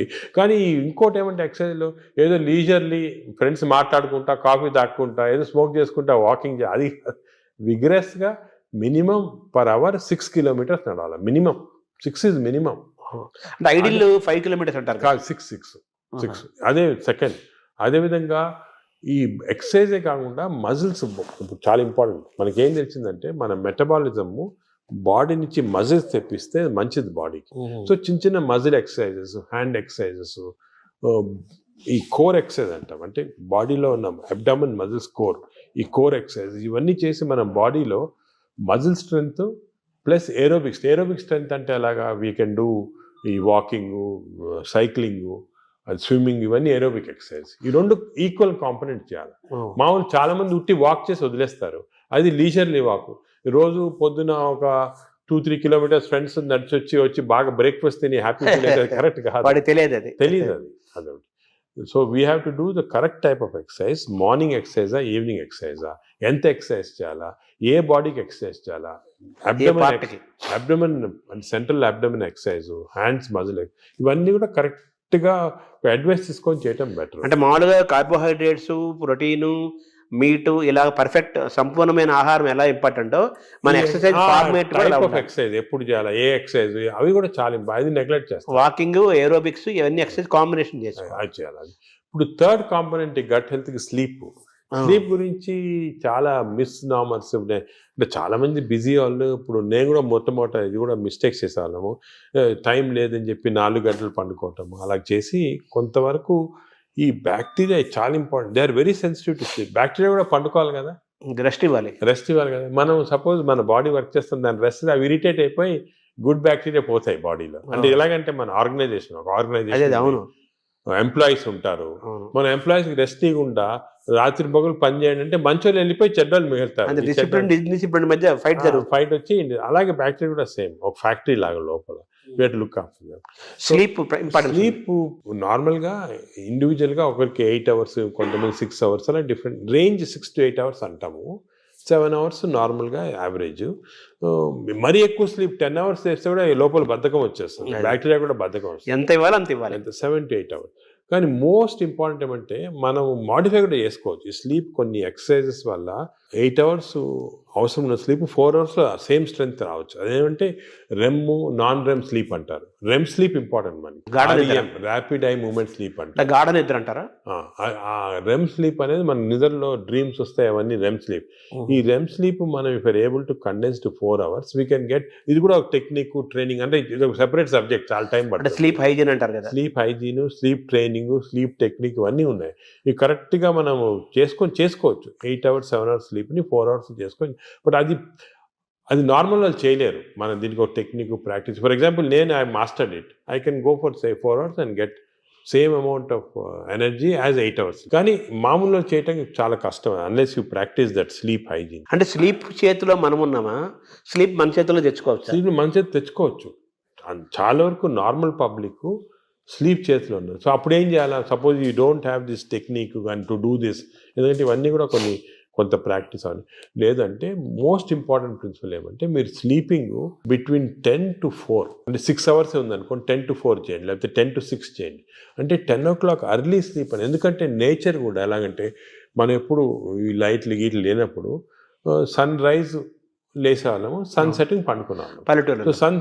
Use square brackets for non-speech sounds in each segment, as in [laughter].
ఒకటి కానీ ఇంకోటి ఏమంటే ఎక్సర్సైజ్లో ఏదో లీజర్లీ ఫ్రెండ్స్ మాట్లాడుకుంటా కాఫీ తాక్కుంటా ఏదో స్మోక్ చేసుకుంటా వాకింగ్ అది విగ్రెస్గా minimum per hour six kilometres నడవాలి. మినిమం. Six is minimum. అంటే ఐడిల్ ఫైవ్ కిలోమీటర్స్ అంటారు కదా. Six six. సిక్స్. అదే సెకండ్. అదేవిధంగా ఈ ఎక్సర్సైజే కాకుండా మజిల్స్ చాలా ఇంపార్టెంట్. మనకి ఏం తెలిసిందంటే మన మెటబాలిజము బాడీ నుంచి మజిల్స్ తెప్పిస్తే మంచిది బాడీకి. సో చిన్న చిన్న మజిల్ ఎక్సర్సైజెస్ హ్యాండ్ ఎక్సర్సైజెస్ ఈ కోర్ ఎక్సర్సైజ్ అంటాం. అంటే బాడీలో ఉన్న అబ్డామన్ మజిల్స్ కోర్ ఈ కోర్ ఎక్సర్సైజ్ ఇవన్నీ చేసి మన బాడీలో muscle strength plus aerobics aerobic strength అంటే అలాగా వీ కెన్ డూ ఈ వాకింగ్ సైక్లింగ్ స్విమ్మింగ్ ఇవన్నీ ఏరోబిక్ ఎక్సర్సైజ్. ఈ రెండు ఈక్వల్ కాంపనెంట్ చేయాలి. మామూలు చాలా మంది ఉట్టి వాక్ చేసి వదిలేస్తారు. అది లీజర్లీ వాక్. రోజు పొద్దున ఒక టూ త్రీ కిలోమీటర్స్ ఫ్రెండ్స్ నడిచి వచ్చి వచ్చి బాగా బ్రేక్ఫాస్ట్ తిని హ్యాపీ కరెక్ట్ [laughs] కాదు. తెలియదు అది. తెలియదు అది. అదొకటి. So we have to do the correct type of exercise morning ఎక్సర్సైజా evening ఎక్సర్సైజా ఎంత ఎక్సర్సైజ్ చేయాలా? ఏ బాడీకి ఎక్సర్సైజ్ చేయాలా? Abdomen central abdomen exercise hands muscle ఇవన్నీ కూడా కరెక్ట్గా అడ్వైస్ తీసుకొని చేయటం బెటర్ అంటే మామూలుగా కార్బోహైడ్రేట్స్ ప్రోటీన్ మీట్ ఇలా పర్ఫెక్ట్ సంపూర్ణమైన ఆహారం ఎలా ఇంపార్టెంటో మన ఎక్సర్సైజ్ ఫార్మేట్ ఎక్సర్సైజ్ ఎప్పుడు చేయాలా ఏ ఎక్సర్సైజ్ అవి కూడా చాలా అది నెగ్లెక్ట్ చేస్తాం. వాకింగ్ ఏరోబిక్స్ ఇవన్నీ ఎక్సర్సైజ్ కాంబినేషన్ చేసుకోవాలి. చేయాలి. ఇప్పుడు థర్డ్ కాంపోనెంట్ గట్ హెల్త్కి స్లీప్ స్లీప్ గురించి చాలా మిస్ నామర్స్ ఉన్నాయి. అంటే చాలా మంది బిజీ వాళ్ళు ఇప్పుడు నేను కూడా మొట్టమొదట ఇది కూడా మిస్టేక్స్ చేసేవాళ్ళము. టైం లేదని చెప్పి నాలుగు గంటలు పండుకోవటము అలా చేసి కొంతవరకు ఈ బ్యాక్టీరియా చాలా important they are very sensitive to sleep bacteria కూడా పండుకోవాలి కదా? రెస్ట్ ఇవ్వాలి. రెస్ట్ ఇవ్వాలి కదా? మనం సపోజ్ మన బాడీ వర్క్ చేస్తుంది దాని రెస్ట్ అవి ఇరిటేట్ అయిపోయి గుడ్ బ్యాక్టీరియా పోతాయి బాడీలో అంటే. ఎలాగంటే మన ఆర్గనైజేషన్ ఒక ఆర్గనైజేషన్ అవును. ఎంప్లాయీస్ ఉంటారు. మన ఎంప్లాయీస్కి రెస్ట్ ఇవ్వకుండా రాత్రి పగలు పని చేయండి అంటే మంచోళ్ళు వెళ్ళిపోయి చెడ్డోళ్ళు మిగులుతారు. మధ్య ఫైట్ ఫైట్ వచ్చి అలాగే బ్యాక్టీరియా కూడా సేమ్ ఒక ఫ్యాక్టరీ లాగా లోపల. Wait look after sleep important sleep నార్మల్గా ఇండివిజువల్గా ఒకరికి ఎయిట్ అవర్స్ కొంతమంది సిక్స్ అవర్స్ అలా different range six to eight hours అంటాము. సెవెన్ అవర్స్ నార్మల్గా యావరేజ్ మరీ ఎక్కువ స్లీప్ టెన్ అవర్స్ చేస్తే కూడా ఈ లోపల బద్ధకం వచ్చేస్తుంది. బ్యాక్టీరియా కూడా బద్ధకం వస్తుంది. ఎంత ఇవ్వాలి అంత ఇవ్వాలి. ఎంత? సెవెన్ టు ఎయిట్ అవర్స్ కానీ మోస్ట్ ఇంపార్టెంట్ ఏమంటే మనం మాడిఫై కూడా చేసుకోవచ్చు. ఈ స్లీప్ కొన్ని ఎక్సర్సైజెస్ వల్ల ఎయిట్ అవర్స్ అవసరం ఉన్న స్లీప్ ఫోర్ అవర్స్లో సేమ్ స్ట్రెంగ్త్ రావచ్చు. అదేమంటే రెమ్ నాన్ రెమ్ స్లీప్ అంటారు. రెమ్ స్లీప్ ఇంపార్టెంట్ మనకి. ర్యాపిడ్ ఐ మూమెంట్ స్లీప్ అంటే అంటారు గాఢ నిద్ర అంటారా? రెమ్ స్లీప్ అనేది మన నిద్రలో డ్రీమ్స్ వస్తాయి అవన్నీ రెమ్ స్లీప్. ఈ రెమ్ స్లీప్ మనం if able to condense to four hours we can get ఇది కూడా ఒక టెక్నిక్ ట్రైనింగ్ అంటే ఇది ఒక సెపరేట్ సబ్జెక్ట్ చాలా టైం పడుతుంది. స్లీప్ హైజీన్ అంటారు కదా. Sleep hygiene sleep training sleep technique ఇవన్నీ ఉన్నాయి. ఇవి కరెక్ట్గా మనము చేసుకొని చేసుకోవచ్చు. ఎయిట్ అవర్స్ సెవెన్ అవర్స్ స్లీప్ని ఫోర్ అవర్స్ చేసుకొని బట్ అది అది నార్మల్ వాళ్ళు చేయలేరు. మనం దీనికి ఒక టెక్నిక్ ప్రాక్టీస్. ఫర్ ఎగ్జాంపుల్ నేను I mastered it. I can go for say four hours and get same amount of energy as eight hours. కానీ మామూలుగా చేయటం చాలా కష్టం unless you practise that sleep hygiene అంటే స్లీప్ చేతిలో మనం ఉన్నామా? స్లీప్ మన చేతిలో తెచ్చుకోవచ్చు? స్లీప్ మంచిగా తెచ్చుకోవచ్చు. అన్- చాలా వరకు నార్మల్ పబ్లిక్ స్లీప్ చేతిలో ఉన్నారు. సో అప్పుడు ఏం చేయాలా? Suppose you don't have this technique కానీ టు డూ దిస్. ఎందుకంటే ఇవన్నీ కూడా కొన్ని కొంత ప్రాక్టీస్ అవ్వాలి. లేదంటే మోస్ట్ ఇంపార్టెంట్ ప్రిన్సిపల్ ఏమంటే మీరు sleeping between ten to four అంటే సిక్స్ అవర్స్ ఉందనుకోండి టెన్ టు ఫోర్ చేయండి లేకపోతే టెన్ టు సిక్స్ చేయండి. అంటే ten o'clock early sleep అని ఎందుకంటే నేచర్ కూడా ఎలాగంటే మనం ఎప్పుడు ఈ లైట్లు గీట్లు లేనప్పుడు సన్ రైజ్ లేసేవాళ్ళము సన్ సెట్టింగ్ పండుకున్నాము పల్లెటూరు సో సన్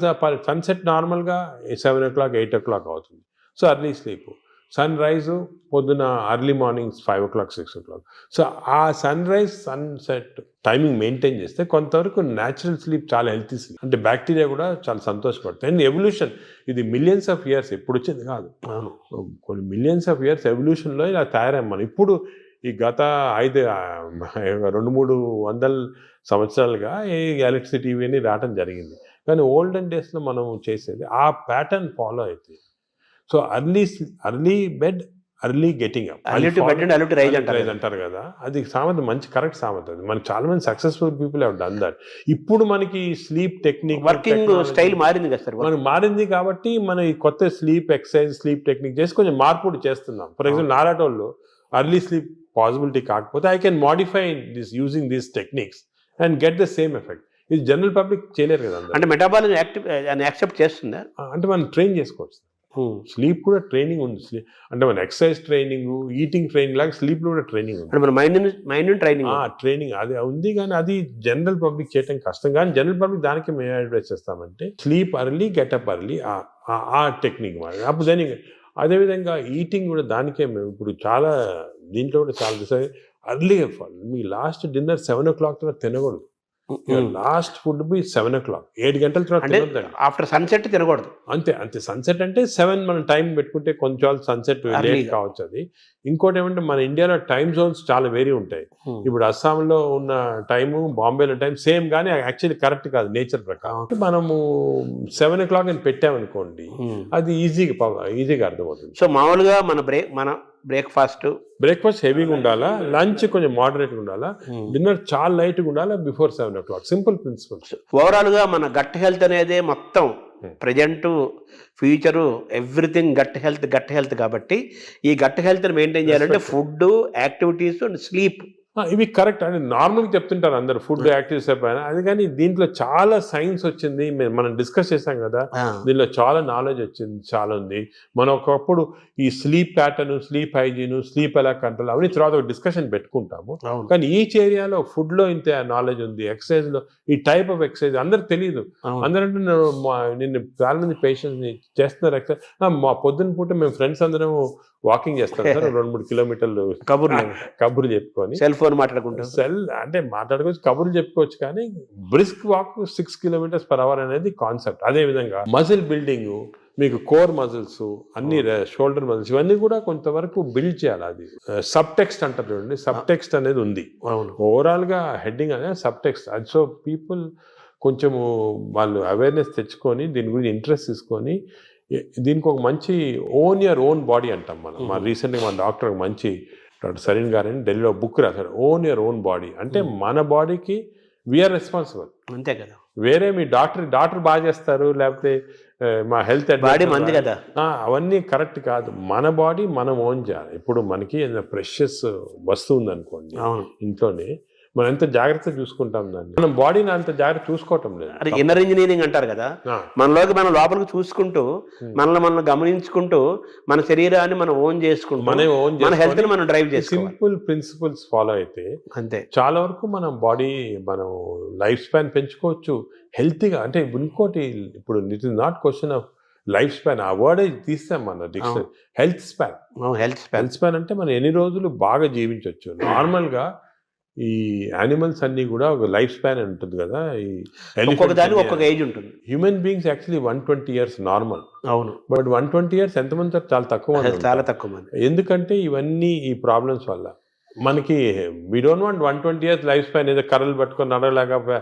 సన్సెట్ నార్మల్గా seven o'clock eight o'clock అవుతుంది. So early sleep. Sun rise పొద్దున early morning five o'clock six o'clock. So ఆ sunrise sunset timing maintain చేస్తే కొంతవరకు న్యాచురల్ స్లీప్ చాలా హెల్తీ స్లీప్. అంటే బ్యాక్టీరియా కూడా చాలా సంతోషపడుతుంది. అండ్ ఎవల్యూషన్ ఇది మిలియన్స్ ఆఫ్ ఇయర్స్ ఎప్పుడు వచ్చింది కాదు. అవును. కొన్ని మిలియన్స్ ఆఫ్ ఇయర్స్ ఎవల్యూషన్లో ఇలా తయారయ్యాం మనం. ఇప్పుడు ఈ గత ఐదు రెండు మూడు వందల సంవత్సరాలుగా ఈ ఎలక్ట్రిసిటీ ఇవన్నీ రావటం జరిగింది. కానీ ఓల్డెన్ డేస్లో మనం చేసేది ఆ ప్యాటర్న్ ఫాలో అవుతుంది so early early bed early getting up rise అంటారు కదా. అది సామెత మంచి కరెక్ట్ సామెత అది. మనకి చాలా మంది successful people have done that ఇప్పుడు మనకి స్లీప్ టెక్నిక్ వర్కింగ్ స్టైల్ మారింది కదా సార్ మనకు మారింది కాబట్టి మనం ఈ కొత్త స్లీప్ ఎక్సర్సైజ్ స్లీప్ టెక్నిక్ చేసి కొంచెం మార్పు చేస్తున్నాం. ఫర్ ఎగ్జాంపుల్ నారాటోళ్ళు అర్లీ స్లీప్ పాసిబిలిటీ కాకపోతే I can modify this using these techniques and get the same effect ఇది జనరల్ పబ్లిక్ చేయలేరు కదా. అంటే మెటాబాలిజం యాక్టివ్ యాక్సెప్ట్ చేస్తుందా? అంటే మనం ట్రైన్ చేసుకోవచ్చు. స్లీప్ కూడా ట్రైనింగ్ ఉంది. అంటే మన ఎక్సర్సైజ్ ట్రైనింగ్ ఈటింగ్ ట్రైనింగ్ లాగా స్లీప్ కూడా ట్రైనింగ్ ఉంది. అంటే మన మైండ్ మైండ్ ట్రైనింగ్ ఆ ట్రైనింగ్ అది ఉంది కానీ అది జనరల్ పబ్లిక్ చేయడం కష్టం. కానీ జనరల్ పబ్లిక్ దానికి మేము అడ్వైస్ చేస్తామంటే sleep early get up early ఆ టెక్నిక్ అప్పుడు దాని అదేవిధంగా ఈటింగ్ కూడా దానికే మేము ఇప్పుడు చాలా దీంట్లో కూడా చాలా అర్లీగా మీ last dinner seven o'clock తర్వాత తినకూడదు. Last food be seven o'clock ఏడు గంటల తర్వాత ఆఫ్టర్ సన్సెట్ తినకూడదు. అంతే అంతే. సన్సెట్ అంటే సెవెన్ మనం టైం పెట్టుకుంటే కొంచెం సన్సెట్ లేట్. కావచ్చు అది. ఇంకోటి ఏమంటే మన ఇండియాలో టైం జోన్స్ చాలా వేరీ ఉంటాయి. ఇప్పుడు అస్సాంలో ఉన్న టైము బాంబేలో టైం సేమ్ కానీ యాక్చువల్లీ కరెక్ట్ కాదు నేచర్ ప్రకారం. మనము సెవెన్ ఓ క్లాక్ అని పెట్టామనుకోండి అది ఈజీగా ఈజీగా అర్థమవుతుంది. సో మామూలుగా మన బ్రేక్ మన బ్రేక్ఫాస్ట్. బ్రేక్ఫాస్ట్ హెవీగా ఉండాలా? లంచ్ కొంచెం మోడరేట్గా ఉండాలా? డిన్నర్ చాలా లైట్గా ఉండాలా? Before seven o'clock. Simple principles ఓవరాల్గా మన గట్ హెల్త్ అనేది మొత్తం Hmm. Present future everything gut health gut health కాబట్టి ఈ గట్ హెల్త్ మెయింటైన్ చేయాలంటే ఫుడ్ యాక్టివిటీస్ అండ్ స్లీప్. ఇవి కరెక్ట్. అని నార్మల్గా చెప్తుంటారు అందరు ఫుడ్ యాక్టివ్స్ అయిపోయినా అది కానీ దీంట్లో చాలా సైన్స్ వచ్చింది. మనం డిస్కస్ చేసాం కదా. దీనిలో చాలా నాలెడ్జ్ వచ్చింది చాలా ఉంది. మనం ఒకప్పుడు ఈ sleep pattern sleep hygiene sleep ఎలా కంట్రోల్ అవన్నీ తర్వాత ఒక డిస్కషన్ పెట్టుకుంటాము. కానీ ఈచ్ ఏరియాలో ఫుడ్లో ఇంత నాలెడ్జ్ ఉంది ఎక్సర్సైజ్లో ఈ టైప్ ఆఫ్ ఎక్సర్సైజ్ అందరికి తెలియదు. అందరంటే నేను చాలా మంది పేషెంట్స్ని చేస్తున్నారు ఎక్సర్సైజ్. మా పొద్దున్న పూట మేము ఫ్రెండ్స్ అందరం వాకింగ్ చేస్తాం [laughs] సార్ రెండు మూడు కిలోమీటర్లు కబుర్లు. కబుర్లు చెప్పుకొని. సెల్ ఫోన్ మాట్లాడుకుంటాం. సెల్ అంటే మాట్లాడుకోవచ్చు కబుర్లు చెప్పుకోవచ్చు కానీ brisk walk six kilometers per hour అనేది కాన్సెప్ట్. అదే విధంగా మజిల్ బిల్డింగ్ మీకు కోర్ మజిల్స్ అన్ని షోల్డర్ మజిల్స్ ఇవన్నీ కూడా కొంతవరకు బిల్డ్ చేయాలి అది. సబ్ టెక్స్ట్ అంటారు చూడండి సబ్ టెక్స్ట్ అనేది ఉంది. అవును. ఓవరాల్గా హెడ్డింగ్ అనేది సబ్ టెక్స్ట్ అది సో పీపుల్ కొంచెము వాళ్ళు అవేర్నెస్ తెచ్చుకొని దీని గురించి ఇంట్రెస్ట్ తీసుకొని దీనికి ఒక మంచి ఓన్ యర్ ఓన్ బాడీ అంటాం మనం. మా. రీసెంట్గా మన డాక్టర్ ఒక మంచి డాక్టర్ సరీన్ గారని ఢిల్లీలో బుక్ రాశారు. ఓన్ యర్ ఓన్ బాడీ అంటే Mhm. మన బాడీకి వీఆర్ రెస్పాన్సిబుల్ అంతే కదా. వేరే మీ డాక్టర్ డాక్టర్ బాగా చేస్తారు లేకపోతే మా హెల్త్ బాడీ మంది కదా. అవన్నీ కరెక్ట్ కాదు. మన బాడీ మనం ఓన్ చేయాలి. ఇప్పుడు మనకి ఏదైనా ప్రెషస్ వస్తువు ఉందనుకోండి అవును. ఇంట్లోనే మనం ఎంత జాగ్రత్త చూసుకుంటాం దాన్ని. మనం బాడీని అంత జాగ్రత్త చూసుకోవటం లేదు. అది ఇన్నర్ ఇంజనీరింగ్ అంటారు కదా. మనలోకి మనం లోపలికి చూసుకుంటూ. మనల్ని మనం గమనించుకుంటూ మన శరీరాన్ని మనం ఓన్ చేసుకుంటూ మనం ఓన్ మన హెల్త్ని మనం డ్రైవ్ చేసుకోవాలి. సింపుల్ ప్రిన్సిపల్స్ ఫాలో అయితే అంతే. చాలా వరకు మనం బాడీ మనం లైఫ్ స్పాన్ పెంచుకోవచ్చు. హెల్తీగా అంటే ఇంకోటి ఇప్పుడు it is not question of life span ఆ వర్డ్ తీస్తాం మన dictionary health span health spell health span అంటే మనం ఎన్ని రోజులు బాగా జీవించవచ్చు నార్మల్గా ఈ యానిమల్స్ అన్ని కూడా ఒక లైఫ్ స్పాన్ అని ఉంటుంది కదా ఈ ఒక్కొక్క దానికి ఒక్కొక్క ఏజ్ ఉంటుంది. Human beings actually one twenty years normal అవును. బట్ వన్ ట్వంటీ ఇయర్స్ ఎంతమంది ఉంటారు? చాలా తక్కువ చాలా. తక్కువ మంది. ఎందుకంటే ఇవన్నీ ఈ ప్రాబ్లమ్స్ వల్ల. మనకి we don't want one twenty years life span ఏదో కర్రలు పట్టుకొని నడవలేక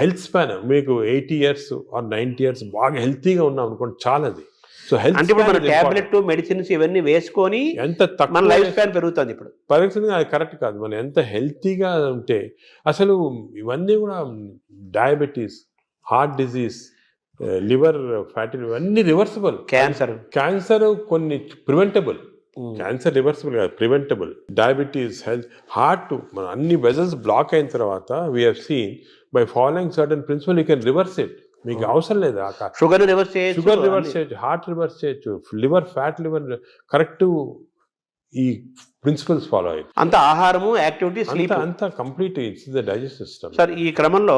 హెల్త్ స్పాన్ మీకు eighty years or ninety years బాగా హెల్తీగా ఉన్నాం అనుకోండి చాలా అది సో హెల్త్ అంటే ఇప్పుడు మన టాబ్లెట్ మెడిసిన్స్ ఇవన్నీ వేసుకొని ఎంత మన లైఫ్ స్పాన్ పెరుగుతుంది ఇప్పుడు. పరిస్థితి అది కరెక్ట్ కాదు. మనం ఎంత హెల్తీగా ఉంటే అసలు ఇవన్నీ కూడా diabetes heart disease liver fatty ఇవన్నీ రివర్సిబుల్ క్యాన్సర్ క్యాన్సర్ కొన్ని ప్రివెంటబుల్ క్యాన్సర్ రివర్సిబుల్ కాదు ప్రివెంటబుల్ డయాబెటీస్ హెల్త్ హార్ట్ మన అన్ని వెజల్స్ బ్లాక్ అయిన తర్వాత we have seen by following certain principle you can reverse it మీకు అవసరం లేదు షుగర్ రివర్స్ చేయొచ్చు షుగర్ రివర్స్. చేయొచ్చు హార్ట్ రివర్స్ చేయొచ్చు లివర్ ఫ్యాట్ లివర్ కరెక్ట్ ఈ ప్రిన్సిపల్స్ ఫాలో అయ్యి. అంత ఆహారము యాక్టివిటీ అంత స్లీప్ అంత complete it's the digest system sir ఈ క్రమంలో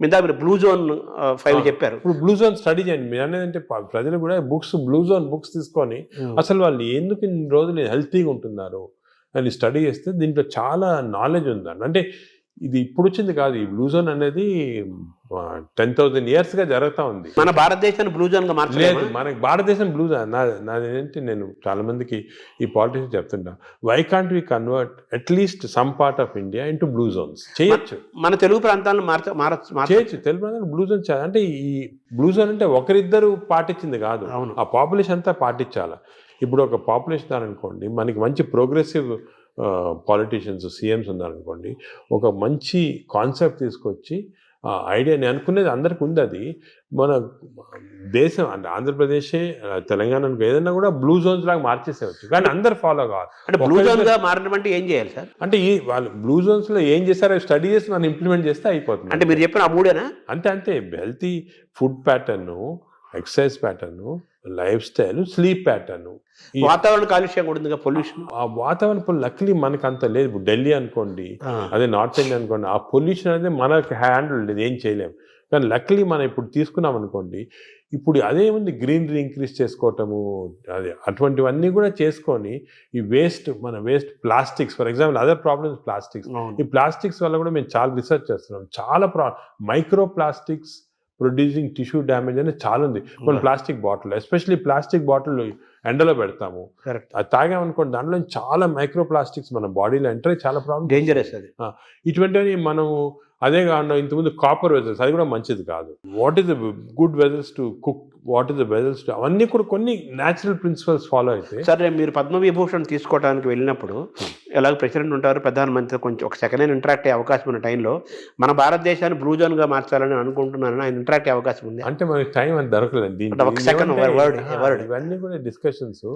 మీద మీరు బ్లూ జోన్ ఫైవ్. చెప్పారు. ఇప్పుడు బ్లూ జోన్ స్టడీ చేయండి. మీరు అనేది అంటే ప- ప్రజలు కూడా బుక్స్ బ్లూ జోన్ బుక్స్ తీసుకొని అసలు వాళ్ళు ఎందుకు ఇన్ని రోజులు హెల్తీగా ఉంటున్నారు అని స్టడీ చేస్తే దీంట్లో చాలా నాలెడ్జ్ ఉందండి అంటే ఇది ఇప్పుడు వచ్చింది కాదు. ఈ బ్లూ జోన్ అనేది టెన్ థౌసండ్ ఇయర్స్గా జరుగుతా ఉంది. మన భారతదేశాన్ని బ్లూ జోన్గా లేదు. మార్చలేదు మనకి భారతదేశం బ్లూ జోన్. నాదేంటి నేను చాలా మందికి ఈ politics చెప్తుంటా. Why can't we convert at least some part of India into blue zones చేయొచ్చు. మన తెలుగు ప్రాంతాలను మార్చ చేయొచ్చు. తెలుగు బ్లూ జోన్ అంటే ఈ బ్లూ జోన్ అంటే ఒకరిద్దరు పాటించింది కాదు. అవును. ఆ పాపులేషన్ అంతా పాటించాలి. ఇప్పుడు ఒక పాపులేషన్ అనుకోండి మనకి మంచి ప్రోగ్రెసివ్ పాలిటీషియన్స్ సీఎంస్ ఉన్నారనుకోండి ఒక మంచి కాన్సెప్ట్ తీసుకొచ్చి ఆ ఐడియా నేను అనుకునేది అందరికి ఉంది అది. మన దేశం అంటే ఆంధ్రప్రదేశే ఆ, తెలంగాణ అనుకో ఏదైనా కూడా బ్లూ జోన్స్ లాగా మార్చేసేవచ్చు కానీ అందరు ఫాలో కావాలి. అంటే బ్లూ ఒకరిద్దరు- జోన్గా మారడం అంటే ఏం చేయాలి సార్? అంటే ఈ వాళ్ళు బ్లూ జోన్స్లో ఏం చేస్తారో స్టడీ చేసి మనం ఇంప్లిమెంట్ చేస్తే అయిపోతుంది. అంటే మీరు చెప్పిన ఆ మూడేనా? అంతే అంతే. Healthy food pattern exercise pattern lifestyle sleep pattern. వాతావరణ కాలుష్యం కూడా ఉంది పొల్యూషన్. ఆ వాతావరణం లక్లీ మనకు అంత లేదు. ఇప్పుడు ఢిల్లీ అనుకోండి అదే నార్త్ ఇండియా అనుకోండి ఆ పొల్యూషన్ అనేది మనకి హ్యాండిల్ లేదు ఏం చేయలేం. కానీ లక్లీ మనం ఇప్పుడు తీసుకున్నాం అనుకోండి ఇప్పుడు అదేముంది గ్రీనరీ ఇంక్రీజ్ చేసుకోవటము అదే అటువంటివన్నీ కూడా చేసుకొని ఈ వేస్ట్ మన waste plastics for example other problems plastics. ఈ ప్లాస్టిక్స్ వల్ల కూడా మేము చాలా రీసెర్చ్ చేస్తున్నాం. చాలా ప్రా micro plastics producing tissue damage అనేది చాలా ఉంది. కొన్ని plastic bottle especially plastic bottle ఎండలో పెడతాము. కరెక్ట్ అది తాగామనుకోండి దాంట్లో చాలా మైక్రో ప్లాస్టిక్స్ మన బాడీలో ఎంటర్ చాలా ప్రాబ్లమ్ డేంజరస్ అది. ఇటువంటివి మనం అదే కాకుండా ఇంతకుముందు కాపర్ వెజల్స్ అది కూడా మంచిది కాదు. What is the good vessels to cook what is the vessels to అవన్నీ కూడా కొన్ని న్యాచురల్ ప్రిన్సిపల్స్ ఫాలో అయితే సరే మీరు పద్మవిభూషణ్ తీసుకోవడానికి వెళ్ళినప్పుడు ఎలాగ ప్రెసిడెంట్ ఉంటారు ప్రధానమంత్రి కొంచెం ఒక సెకండ్ హ్యాండ్ ఇంటరాక్ట్ అయ్యే అవకాశం ఉన్న టైంలో మన భారతదేశాన్ని బ్లూ జోన్గా మార్చాలని అనుకుంటున్నాను ఆయన ఇంటరాక్ట్ అయ్యే అవకాశం ఉంది. అంటే మనకి టైం అని దొరకలేదు. దీనికి. ఇవన్నీ కూడా డిస్కషన్స్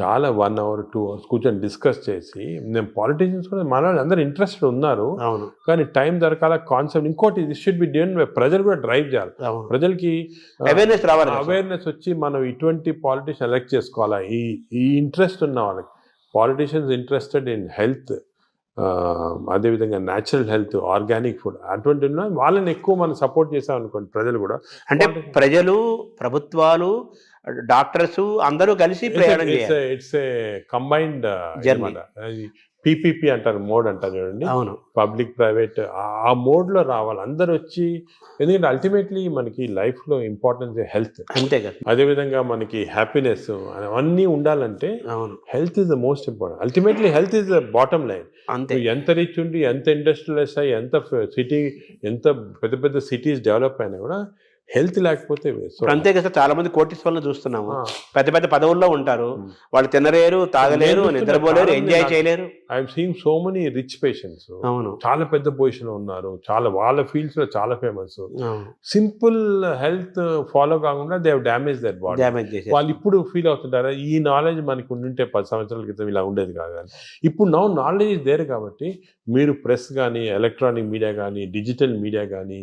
చాలా వన్ అవర్ టూ అవర్స్ కూర్చొని డిస్కస్ చేసి నేను పాలిటీషియన్స్ కూడా మన వాళ్ళు అందరూ ఇంట్రెస్టెడ్ ఉన్నారు. అవును. కానీ టైం దొరకాల కాన్సెప్ట్ ఇంకోటి ఇది షుడ్ బి డేన్ ప్రజలు కూడా డ్రైవ్ చేయాలి. ప్రజలకి అవేర్నెస్ రావాలి. అవేర్నెస్ వచ్చి మనం ఇటువంటి పాలిటీషియన్ ఎలక్ట్ చేసుకోవాలా? ఈ ఈ ఇంట్రెస్ట్ ఉన్న వాళ్ళకి. పాలిటీషియన్స్ ఇంట్రెస్టెడ్ ఇన్ హెల్త్ అదేవిధంగా న్యాచురల్ హెల్త్ ఆర్గానిక్ ఫుడ్ అటువంటి వాళ్ళని ఎక్కువ మనం సపోర్ట్ చేసాం అనుకోండి ప్రజలు కూడా. అంటే ప్రజలు ప్రభుత్వాలు డాక్టర్స్ అందరూ కలిసి ప్రయాణం it's a combined Journey. PPP అంటారు మోడ్ అంటారు చూడండి. అవును. పబ్లిక్ ప్రైవేట్ ఆ మోడ్లో రావాలి. అందరు వచ్చి ఎందుకంటే అల్టిమేట్లీ మనకి లైఫ్లో ఇంపార్టెన్స్ హెల్త్. అంతే కదా. అదేవిధంగా మనకి హ్యాపీనెస్ అవన్నీ ఉండాలంటే అవును. Health is the most important ultimately health is the bottom line అంతే. ఎంత రిచ్ ఉండి ఎంత ఇండస్ట్రియలైజ్ అయ్యి ఎంత సిటీ ఎంత పెద్ద పెద్ద సిటీస్ డెవలప్ అయినా కూడా హెల్త్ లేకపోతే అంతే కదా చాలా మంది కోటీశ్వరులను చూస్తున్నాము. పెద్ద పెద్ద పదవుల్లో ఉంటారు. వాళ్ళు తినలేరు తాగలేరు నిద్రపోలేరు ఎంజాయ్ చేయలేరు. I'm seeing so many rich patients. అవును. చాలా పెద్ద పొజిషన్ ఉన్నారు. చాలా వాళ్ళ ఫీల్డ్స్లో చాలా ఫేమస్. సింపుల్ హెల్త్ ఫాలో కాకుండా దే డ్యామేజ్ దర్ బాడీ. చేసేసి. వాళ్ళు ఇప్పుడు ఫీల్ అవుతుంటారా? ఈ నాలెడ్జ్ మనకు ఉండుంటే పది సంవత్సరాల క్రితం ఇలా ఉండేది కాదు ఇప్పుడు నౌ నాలెడ్జ్ దేర్ కాబట్టి మీరు ప్రెస్ కానీ ఎలక్ట్రానిక్ మీడియా కానీ డిజిటల్ మీడియా కానీ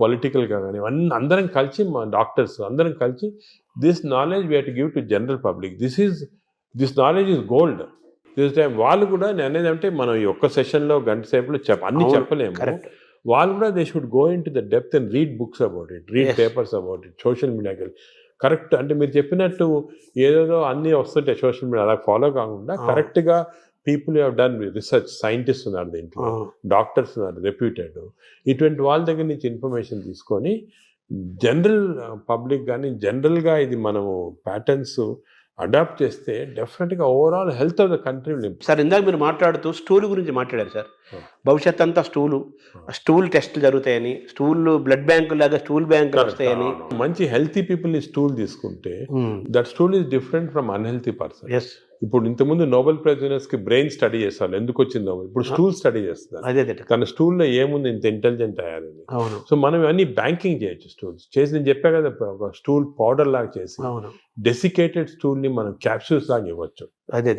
పొలిటికల్గా కానీ అన్ని అందరం కలిసి మా డాక్టర్స్ అందరం కలిసి this knowledge we to give to general public this is this knowledge is gold this time వాళ్ళు కూడా నేను అనేది అంటే మనం ఈ ఒక్క సెషన్లో గంట సేపులో చెప్ప అన్ని చెప్పలేము. వాళ్ళు కూడా they should go in to the depth and read books about it read. Papers about it social మీడియాకి కరెక్ట్ అంటే మీరు చెప్పినట్టు ఏదేదో అన్నీ వస్తుంటాయి సోషల్ మీడియా అలా ఫాలో కాకుండా. కరెక్ట్గా people have done research scientist ఉన్నారు దీంట్లో డాక్టర్స్ ఉన్నారు రెప్యూటెడ్ ఇటువంటి వాళ్ళ దగ్గర నుంచి ఇన్ఫర్మేషన్ తీసుకొని జనరల్ పబ్లిక్ కానీ జనరల్గా ఇది మనము ప్యాటర్న్స్ అడాప్ట్ చేస్తే డెఫినెట్గా overall health of the country sir ఇందాక మీరు మాట్లాడుతూ స్టూల్ గురించి మాట్లాడారు సార్. భవిష్యత్ అంతా స్టూలు స్టూల్ టెస్ట్లు జరుగుతాయని స్టూల్ బ్లడ్ బ్యాంకు లాగా స్టూల్ బ్యాంకులు వస్తాయని. మంచి హెల్తీ పీపుల్ని స్టూల్ తీసుకుంటే that stool is different from unhealthy person yes ఇప్పుడు ఇంతకుముందు నోబెల్ ప్రైజ్ వినర్స్కి బ్రెయిన్ స్టడీ చేస్తారు ఎందుకు వచ్చిందో ఇప్పుడు స్టూల్ స్టడీ చేస్తున్నారు. అదే తన స్టూల్లో ఏముంది? ఇంత ఇంటెలిజెంట్ అయ్యారని సో మనం ఇవన్నీ బ్యాంకింగ్ చేయొచ్చు స్టూల్స్. చేసి నేను చెప్పా కదా ఒక స్టూల్ పౌడర్ లాగా చేసి డెసికేటెడ్ స్టూల్ని మనం క్యాప్సూల్స్ లాగా ఇవ్వచ్చు. అదే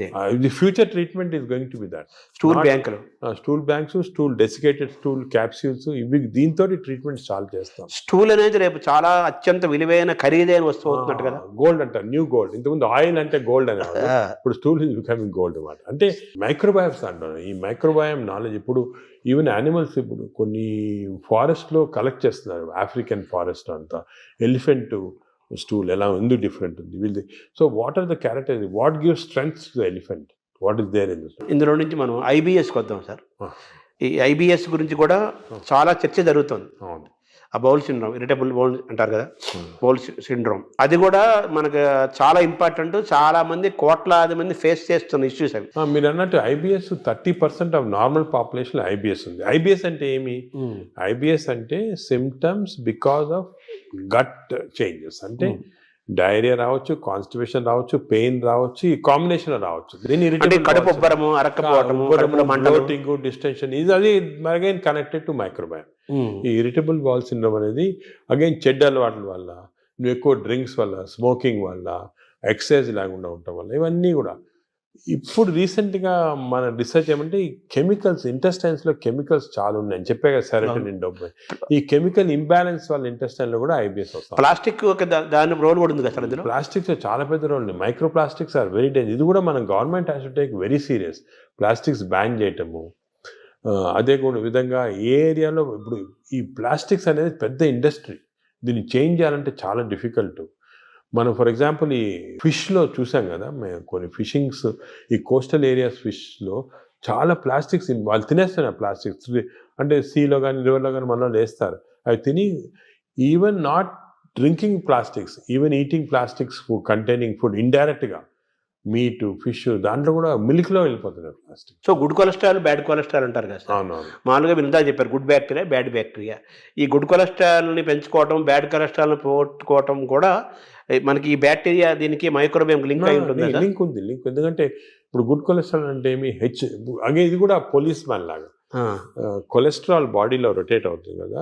the future treatment is going to be that. Stool బ్యాంకులు. Stool banks stool desiccated stool capsules ఇవి దీంతో ట్రీట్మెంట్ స్టార్ట్ చేస్తాం. స్టూల్ అనేది రేపు చాలా అత్యంత విలువైన ఖరీదైన వస్తువు అవుతున్నట్టు కదా. గోల్డ్ అంటారు. New gold. ఇంతకుముందు ఆయిల్ అంటే గోల్డ్ ఇప్పుడు స్టూల్ ఈజ్ బికమింగ్ గోల్డ్ అనమాట అంటే మైక్రోబయామ్స్ అంటారు ఈ మైక్రోబయామ్ నాలెడ్జ్ ఇప్పుడు ఈవెన్ యానిమల్స్ ఇప్పుడు కొన్ని ఫారెస్ట్లో కలెక్ట్ చేస్తున్నారు. ఆఫ్రికన్ ఫారెస్ట్ అంతా. ఎలిఫెంట్ స్టూల్ ఎలా ఎందుకు డిఫరెంట్ ఉంది. వీళ్ళది. So what are the character what give strength to the elephant what is there in ఇందులో నుంచి మనం ఐబిఎస్కి వద్దాం సార్. ఈ ఐబిఎస్ గురించి కూడా చాలా చర్చ జరుగుతుంది. అవును. ఆ బౌల్ సిండ్రోమ్ ఇరిటబుల్ బౌల్ అంటారు కదా? Bowel syndrome. అది కూడా మనకు చాలా ఇంపార్టెంట్. చాలా మంది కోట్లాది మంది ఫేస్ చేస్తున్న ఇష్యూస్ అవి. మీరు అన్నట్టు IBS thirty percent of normal population IBS ఉంది. ఐబిఎస్ అంటే ఏమి? ఐబిఎస్ అంటే symptoms because of gut changes అంటే Hmm. డైరియా రావచ్చు కాన్స్టిపేషన్ రావచ్చు పెయిన్ రావచ్చు ఈ కాంబినేషన్ రావచ్చు. దీని కడుపు ఉబ్బరము డిస్టెన్షన్ ఇది అది అగైన్ కనెక్టెడ్ టు మైక్రోబయామ్. ఈ ఇరిటబుల్ బాల్ సిండ్రోమ్ అనేది అగైన్ చెడ్డ అలవాట్ల వల్ల నువ్వు ఎక్కువ డ్రింక్స్ వల్ల స్మోకింగ్ వల్ల ఎక్సర్సైజ్ లేకుండా ఉండటం వల్ల ఇవన్నీ కూడా. ఇప్పుడు రీసెంట్గా మన రీసెర్చ్ ఏమంటే ఈ కెమికల్స్ ఇంటెస్టైన్స్లో కెమికల్స్ చాలా ఉన్నాయి. అని చెప్పే కదా సెరటనిన్ డబ్బు. ఈ కెమికల్ ఇంబ్యాలెన్స్ వల్ల intestine లో కూడా ఐబిఎస్ వస్తాం. ప్లాస్టిక్ దాని రోల్ కూడా ఉంది కదా ప్లాస్టిక్స్ చాలా పెద్ద రోల్ ఉంది micro plastics are very danger. ఇది కూడా మన government has to take very serious. Plastics ban చేయటము అదే కూడా విధంగా ఏ ఏరియాలో ఇప్పుడు ఈ ప్లాస్టిక్స్ అనేది పెద్ద ఇండస్ట్రీ. దీన్ని చేంజ్ చేయాలంటే చాలా డిఫికల్ట్. మనం ఫర్ ఎగ్జాంపుల్ ఈ ఫిష్లో చూసాం కదా మేము కొన్ని ఫిషింగ్స్ ఈ కోస్టల్ ఏరియాస్ ఫిష్లో చాలా ప్లాస్టిక్స్ వాళ్ళు తినేస్తున్నారు ప్లాస్టిక్స్. అంటే సీలో కానీ రివర్లో కానీ మనలో వేస్తారు. అవి తిని even not drinking plastics even eating plastics containing food ఇండైరెక్ట్గా మీట్ ఫిష్ దాంట్లో కూడా మిల్క్లో వెళ్ళిపోతున్నారు plastic so good cholesterol bad cholesterol అంటారు కదా మామూలుగా మీరు చెప్పారు గుడ్ బ్యాక్టీరియా బ్యాడ్ బ్యాక్టీరియా. ఈ గుడ్ కొలెస్ట్రాల్ని పెంచుకోవటం బ్యాడ్ కొలెస్ట్రాల్ని పోగొట్టుకోవటం కూడా మనకి ఈ బ్యాక్టీరియా దీనికి మైక్రోబియం లింక్ అయి ఉంటుంది లింక్ ఉంది లింక్. ఎందుకంటే ఇప్పుడు గుడ్ కొలెస్ట్రాల్ అంటే ఏమి? హెచ్ అగే ఇది కూడా పోలీస్ మ్యాన్ లాగా. కొలెస్ట్రాల్ బాడీలో రొటేట్ అవుతుంది కదా.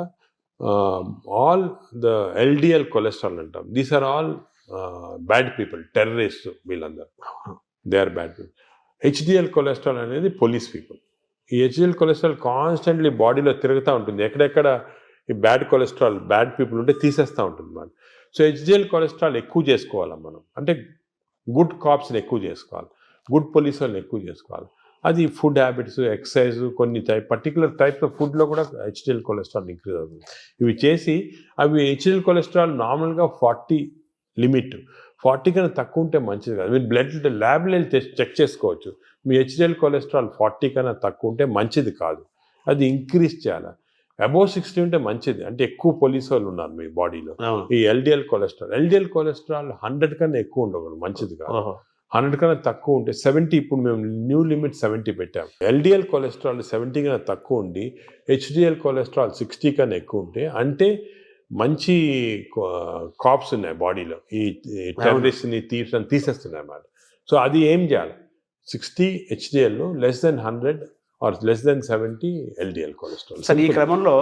ఆల్ ద ఎల్డిఎల్ కొలెస్ట్రాల్ అంటాం. These are all bad people terrorist వీళ్ళందరూ. They are bad people HDL cholesterol అనేది పోలీస్ పీపుల్ ఈ హెచ్డిఎల్ కొలెస్ట్రాల్ కాన్స్టెంట్లీ బాడీలో తిరుగుతూ ఉంటుంది. ఎక్కడెక్కడ ఈ బ్యాడ్ కొలెస్ట్రాల్ బ్యాడ్ పీపుల్ ఉంటే తీసేస్తూ ఉంటుంది మనం సో హెచ్డిఎల్ కొలెస్ట్రాల్ ఎక్కువ చేసుకోవాలి మనం? అంటే గుడ్ కాప్స్ని ఎక్కువ చేసుకోవాలి. గుడ్ పోలీస్ వాళ్ళని ఎక్కువ చేసుకోవాలి. అది ఫుడ్ హ్యాబిట్స్ ఎక్సర్సైజ్ కొన్ని టైప్ పర్టికులర్ టైప్ ఆఫ్ ఫుడ్లో కూడా హెచ్డిఎల్ కొలెస్ట్రాల్ ఇంక్రీజ్ అవుతుంది. ఇవి చేసి అవి హెచ్డిఎల్ కొలెస్ట్రాల్ నార్మల్గా ఫార్టీ లిమిట్. ఫార్టీ కన్నా తక్కువ ఉంటే మంచిది కాదు. మీరు బ్లడ్ ల్యాబ్లో చెక్ చేసుకోవచ్చు. మీ హెచ్డిఎల్ కొలెస్ట్రాల్ ఫార్టీ కన్నా తక్కువ ఉంటే మంచిది కాదు. అది ఇంక్రీజ్ చేయాలి? అబోవ్ సిక్స్టీ ఉంటే మంచిది. అంటే ఎక్కువ పోలీస్ వాళ్ళు ఉన్నారు మీ బాడీలో. ఈ LDL cholesterol. LDL cholesterol hundred కన్నా ఎక్కువ ఉండకూడదు. మంచిది కాదు. హండ్రెడ్ కన్నా తక్కువ ఉంటే సెవెంటీ ఇప్పుడు మేము న్యూ లిమిట్ సెవెంటీ పెట్టాం. ఎల్డిఎల్ కొలెస్ట్రాల్ సెవెంటీ కన్నా తక్కువ ఉండి హెచ్డిఎల్ కొలెస్ట్రాల్ సిక్స్టీ కన్నా ఎక్కువ ఉంటే అంటే మంచి కాప్స్ ఉన్నాయి బాడీలో. ఈ టెర్రరిస్ట్ని థీవ్స్ అని తీసేస్తున్నాయి అన్నమాట. సో అది ఏం చేయాలి? Sixty HDL less than hundred or less than seventy LDL cholesterol sir ఈ క్రమంలో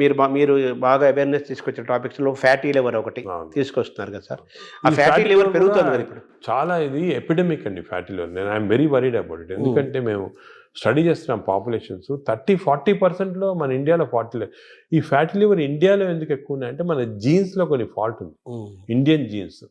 మీరు మీరు బాగా అవేర్నెస్ తీసుకొచ్చిన టాపిక్స్లో ఫ్యాటీ లివర్ ఒకటి. తీసుకొస్తున్నారు కదా సార్. ఆ ఫ్యాటీ లివర్ పెరుగుతుంది ఇప్పుడు. చాలా ఇది ఎపిడమిక్ అండి ఫ్యాటీ లివర్ నేను I'm very worried about it ఎందుకంటే మేము స్టడీ చేస్తున్నాం పాపులేషన్స్. థర్టీ ఫార్టీ పర్సెంట్లో మన ఇండియాలో ఫార్టీ ఈ ఫ్యాటీ లివర్ ఇండియాలో ఎందుకు ఎక్కువ ఉన్నాయంటే మన జీన్స్లో కొన్ని ఫాల్ట్ ఉంది. Indian genes.